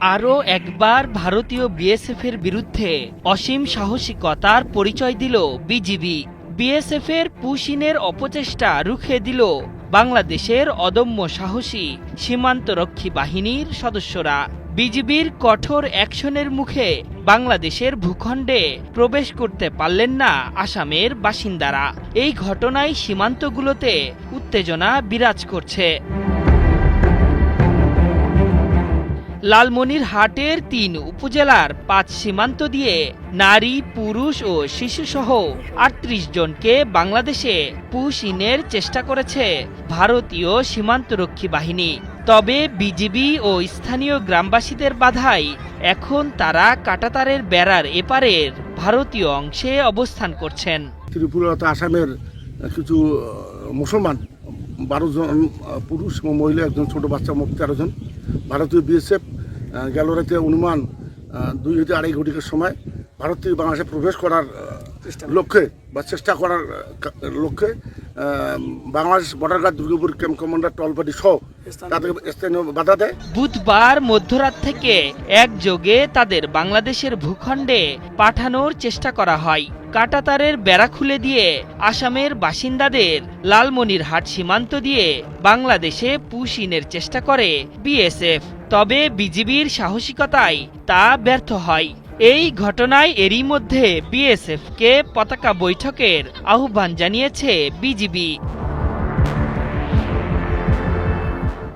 আরও একবার ভারতীয় বিএসএফের বিরুদ্ধে অসীম সাহসিকতার পরিচয় দিল বিজিবি। বিএসএফের পুশিনের অপচেষ্টা রুখে দিল বাংলাদেশের অদম্য সাহসী সীমান্তরক্ষী বাহিনীর সদস্যরা। বিজিবির কঠোর অ্যাকশনের মুখে বাংলাদেশের ভূখণ্ডে প্রবেশ করতে পারলেন না আসামের বাসিন্দারা। এই ঘটনায় সীমান্তগুলোতে উত্তেজনা বিরাজ করছে। লালমনিরহাটের তিন উপজেলার পাঁচ সীমান্ত দিয়ে নারী, পুরুষ ও শিশুসহ আটত্রিশ জনকে বাংলাদেশে পুশ ইনের চেষ্টা করেছে ভারতীয় সীমান্তরক্ষী বাহিনী। তবে বিজিবি ও স্থানীয় গ্রামবাসীদের বাধায় এখন তারা কাটাতারের বেড়ার এপারের ভারতীয় অংশে অবস্থান করছেন। ত্রিপুরাতে আসামের কিছু মুসলমান, বারো জন পুরুষ এবং মহিলা, একজন ছোট বাচ্চা মুখ তেরো জন। ভারতীয় বিএসএফ গেল রাতে অনুমান দুই হতে আড়াই ঘটিকার সময় ভারত থেকে বাংলাদেশে প্রবেশ করার লক্ষ্যে বা চেষ্টা করার লক্ষ্যে Bangladesh border guard Durgapur camp commander টলপাটি সহ তাদেরকে স্থানীয় বাধা দেয়। বুধবার মধ্যরাত থেকে একযোগে তাদের বাংলাদেশের ভূখণ্ডে পাঠানোর চেষ্টা করা হয়। কাটাতারের বেড়া খুলে দিয়ে আসামের বাসিন্দাদের লালমনিরহাট সীমান্ত দিয়ে বাংলাদেশে পুশিনের চেষ্টা করে বিএসএফ। তবে বিজিবির সাহসিকতায় তা ব্যর্থ হয়। এই ঘটনায় এরই মধ্যে বিএসএফকে পতাকা বৈঠকের আহ্বান জানিয়েছে বিজিবি।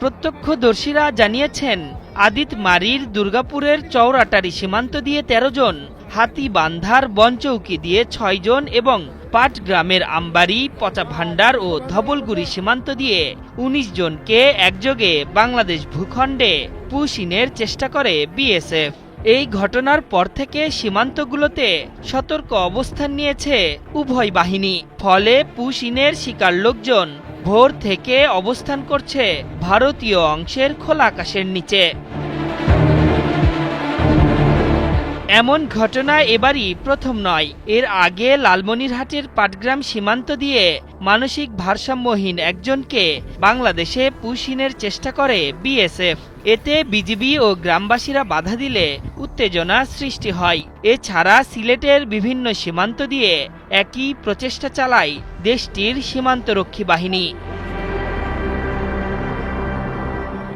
প্রত্যক্ষদর্শীরা জানিয়েছেন আদিত মারির দুর্গাপুরের চৌরাটারি সীমান্ত দিয়ে ১৩ জন হাতিবান্ধার বনচৌকি দিয়ে ছয় জন এবং পাট গ্রামের আমবাড়ি, পচা ভান্ডার ও ধবলগুড়ি সীমান্ত দিয়ে ১৯ জনকে একযোগে বাংলাদেশ ভূখণ্ডে পুশিনের চেষ্টা করে বিএসএফ। এই ঘটনার পর থেকে সীমান্তগুলোতে সতর্ক অবস্থান নিয়েছে উভয় বাহিনী। ফলে পুশিনের শিকার লোকজন ভোর থেকে অবস্থান করছে ভারতীয় অংশের খোলা আকাশের নিচে। এমন ঘটনা এবারই প্রথম নয়। এর আগে লালমনিরহাটের পাটগ্রাম সীমান্ত দিয়ে মানসিক ভারসাম্যহীন একজনকে বাংলাদেশে পুশিনের চেষ্টা করে বিএসএফ। এতে বিজিবি ও গ্রামবাসীরা বাধা দিলে উত্তেজনা সৃষ্টি হয়। এছাড়া সিলেটের বিভিন্ন সীমান্ত দিয়ে একই প্রচেষ্টা চালায় দেশটির সীমান্তরক্ষী বাহিনী।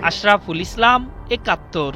আশরাফুল ইসলাম একাত্তর।